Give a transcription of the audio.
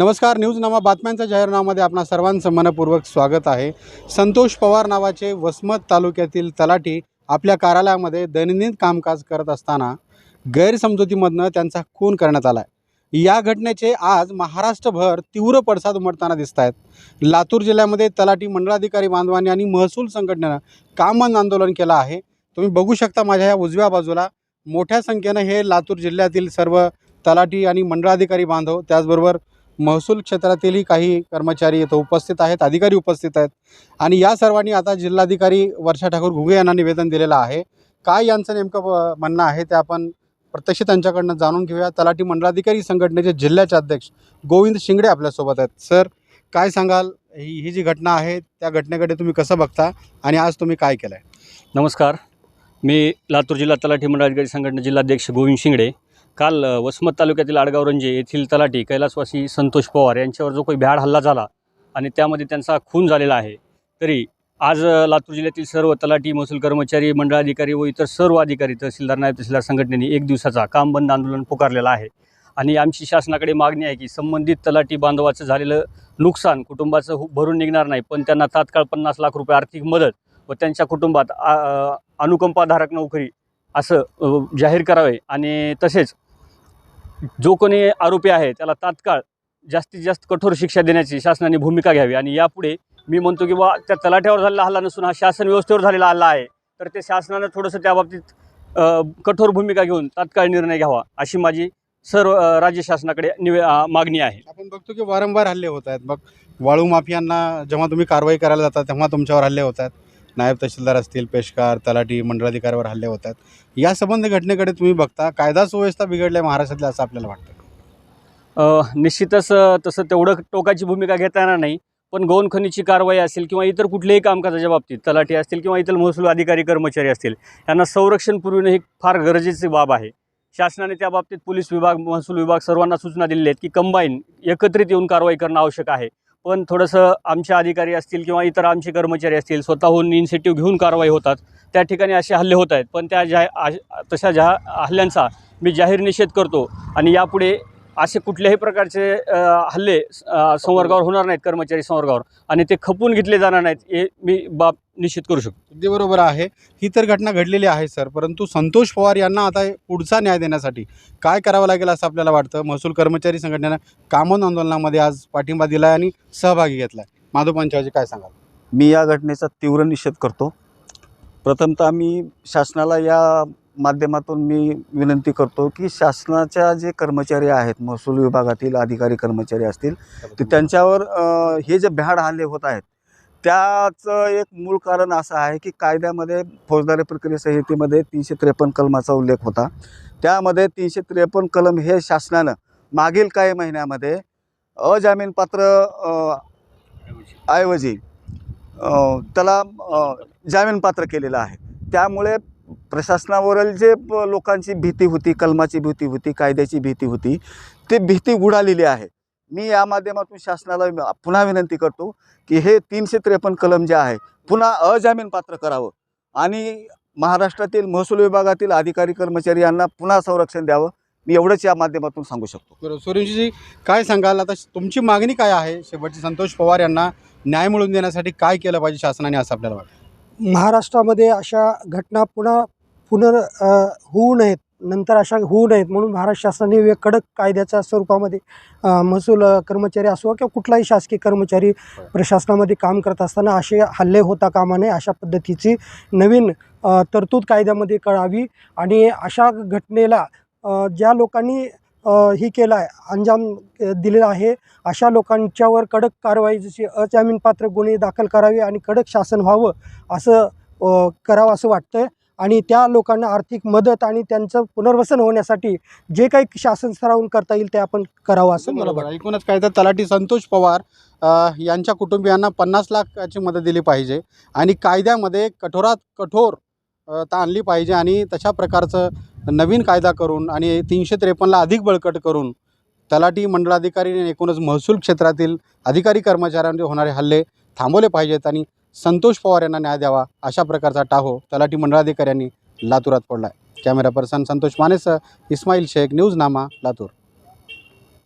नमस्कार न्यूज नामा बातम्यांच्या जाहीरनाम्यामध्ये आपणा सर्वांचं मनपूर्वक स्वागत आहे. संतोष पवार नावाचे वसमत तालुक्यातील तलाठी आपल्या कार्यालयामध्ये दैनंदिन कामकाज करत असताना गैरसमजुतीमधनं त्यांचा खून करण्यात आला आहे या घटनेचे आज महाराष्ट्रभर तीव्र पडसाद उमटताना दिसत आहेत लातूर जिल्ह्यामध्ये तलाठी मंडळाधिकारी बांधवांनी आणि महसूल संघटनेनं कामन आंदोलन केलं आहे. तुम्ही बघू शकता माझ्या या उजव्या बाजूला. मोठ्या संख्येनं हे लातूर जिल्ह्यातील सर्व तलाठी आणि मंडळाधिकारी बांधव त्याचबरोबर महसूल क्षेत्रातीलही काही कर्मचारी इथं उपस्थित आहेत अधिकारी उपस्थित आहेत. आणि या सर्वांनी आता जिल्हाधिकारी वर्षा ठाकूर घुगे यांना निवेदन दिलेलं आहे. काय यांचं नेमकं म्हणणं आहे ते आपण प्रत्यक्ष त्यांच्याकडनं जाणून घेऊया. तलाठी मंडलाधिकारी संघटनेचे जिल्ह्याचे अध्यक्ष गोविंद शिंगडे आपल्यासोबत आहेत. सर काय सांगाल? ही ही जी घटना आहे त्या घटनेकडे तुम्ही कसं बघता आणि आज तुम्ही काय केलं आहे नमस्कार. मी लातूर जिल्हा तलाठी मंडळाधिकारी संघटना जिल्हाध्यक्ष गोविंद शिंगडे. काल वसमत तालुक्यातील आडगाव रंजे येथील तलाठी कैलासवासी संतोष पवार यांच्यावर जो काही भ्याड हल्ला झाला आणि त्यामध्ये त्यांचा खून झालेला आहे तरी आज लातूर जिल्ह्यातील सर्व तलाठी महसूल कर्मचारी मंडळाधिकारी व इतर सर्व अधिकारी तहसीलदार नायब तहसीलदार संघटनेने एक दिवसाचा काम बंद आंदोलन पुकारलेलं आहे. आणि आमची शासनाकडे मागणी आहे की संबंधित तलाठी बांधवाचं झालेलं नुकसान कुटुंबाचं हु- भरून निघणार नाही पण त्यांना तात्काळ पन्नास लाख रुपये आर्थिक मदत व त्यांच्या कुटुंबात आ- अनुकंपाधारक नोकरी असं जाहीर करावे. आणि तसेच जो कोणी आरोपी आहे त्याला तात्काळ जास्तीत जास्त कठोर शिक्षा देण्याची शासनाने भूमिका घ्यावी. आणि यापुढे मी म्हणतो की बा त्या तलाठ्यावर झालेला हल्ला नसून हा शासन व्यवस्थेवर झालेला हल्ला आहे. तर ते शासनानं थोडंसं त्या बाबतीत कठोर भूमिका घेऊन तात्काळ निर्णय घ्यावा अशी माझी सर्व राज्य शासनाकडे निवे मागणी आहे. आपण बघतो की वारंवार हल्ले होत आहेत. मग वाळू माफियांना जेव्हा तुम्ही कारवाई करायला जाता तेव्हा तुमच्यावर हल्ले होत आहेत. नायब तहसीलदार असतील पेशकार तलाठी मंडळाधिकाऱ्यावर हल्ले होत आहेत. या संबंधी घटनेकडे तुम्ही बघता कायदा सुव्यवस्था बिघडल्या महाराष्ट्रातल्या असं आपल्याला वाटतं? निश्चितच तसं तेवढं टोकाची भूमिका घेता येणार नाही. पण गौण कारवाई असेल किंवा इतर कुठल्याही कामकाजाच्या बाबतीत तलाठी असतील किंवा इतर महसूल अधिकारी कर्मचारी असतील यांना संरक्षण पुरविणं ही फार गरजेची बाब आहे. शासनाने त्या बाबतीत पोलीस विभाग महसूल विभाग सर्वांना सूचना दिलेल्या आहेत की कंबाईन एकत्रित येऊन कारवाई करणं आवश्यक आहे. पण थोडंसं आमचे अधिकारी असतील किंवा इतर आमचे कर्मचारी असतील स्वतःहून इन्सेटिव्ह घेऊन कारवाई होतात. त्या ठिकाणी असे हल्ले होत आहेत. पण त्या ज्या तशा ज्या हल्ल्यांचा मी जाहीर निषेध करतो आणि यापुढे असे कुठल्याही प्रकारचे हल्ले संवर्गावर होणार नाहीत कर्मचारी संवर्गावर. आणि ते खपून घेतले जाणार नाहीत हे मी बाब निश्चित करू शकतो. अगदी बरोबर आहे. ही तर घटना घडलेली आहे सर. परंतु संतोष पवार यांना आता पुढचा न्याय देण्यासाठी काय करावं लागेल असं आपल्याला वाटतं? महसूल कर्मचारी संघटनेनं कामन आंदोलनामध्ये आज पाठिंबा दिला आहे आणि सहभागी घेतला आहे माधव पंचावजी काय सांगाल? मी या घटनेचा तीव्र निषेध करतो. प्रथमतः मी शासनाला या माध्यमातून मी विनंती करतो की शासनाच्या जे कर्मचारी आहेत महसूल विभागातील अधिकारी कर्मचारी असतील तर त्यांच्यावर हे जे भ्याड हल्ले होत आहेत त्याचं एक मूळ कारण असं आहे की कायद्यामध्ये फौजदारी प्रक्रिया संहितेमध्ये तीनशे त्रेपन्न कलमाचा उल्लेख होता. त्यामध्ये तीनशे त्रेपन्न कलम हे शासनानं मागील काही महिन्यामध्ये अजामीनपात्र ऐवजी त्याला जामीनपात्र केलेलं आहे. त्यामुळे प्रशासनावरील जे प- लोकांची भीती होती कलमाची भीती होती कायद्याची भीती होती ती भीती उडालेली आहे. मी या माध्यमातून शासनाला पुन्हा विनंती करतो की हे तीनशे त्रेपन्न कलम जे आहे पुन्हा अजामीनपात्र करावं आणि महाराष्ट्रातील महसूल विभागातील अधिकारी कर्मचारी यांना पुन्हा संरक्षण द्यावं. मी एवढंच या माध्यमातून सांगू शकतो. बरोबर काय सांगाल? आता तुमची मागणी काय आहे? शेवटची संतोष पवार यांना न्याय मिळवून देण्यासाठी काय केलं पाहिजे शासनाने असं आपल्याला वाटतं? महाराष्ट्रामध्ये अशा घटना पुन्हा पुनर होऊ नयेत नंतर अशा होऊ नयेत म्हणून महाराष्ट्र शासनाने वे कडक कायद्याच्या स्वरूपामध्ये महसूल कर्मचारी असो किंवा कुठलाही शासकीय कर्मचारी प्रशासनामध्ये काम करत असताना असे हल्ले होता कामा नये अशा पद्धतीची नवीन तरतूद कायद्यामध्ये करावी आणि अशा घटनेला ज्या लोकांनी ही केला आहे अंजाम दिलेला आहे. अशा लोकांच्यावर कडक कारवाई जशी अजामीनपात्र गुन्हे दाखल करावे आणि कडक शासन व्हावं असं करावं असं वाटतं आणि त्या लोकांना आर्थिक मदत आणि त्यांचं पुनर्वसन होण्यासाठी जे काही शासन स्तरावरून करता येईल ते आपण करावं असं मला बरोबर. वाटतं एकूणच काय तर तलाठी संतोष पवार यांच्या कुटुंबियांना पन्नास लाखाची मदत दिली पाहिजे आणि कायद्यामध्ये कठोरात कठोर ता आणली पाहिजे आणि तशा प्रकारचं नवीन कायदा करून आणि तीनशे त्रेपन्नला अधिक बळकट करून तलाठी मंडळाधिकारी आणि एकूणच महसूल क्षेत्रातील अधिकारी कर्मचाऱ्यांवर होणारे हल्ले थांबवले पाहिजेत आणि संतोष पवार यांना न्याय द्यावा अशा प्रकारचा टाहो तलाठी मंडळाधिकाऱ्यांनी लातूरात पडला आहे कॅमेरा पर्सन संतोष मानेसह इस्माईल शेख न्यूज नामा लातूर.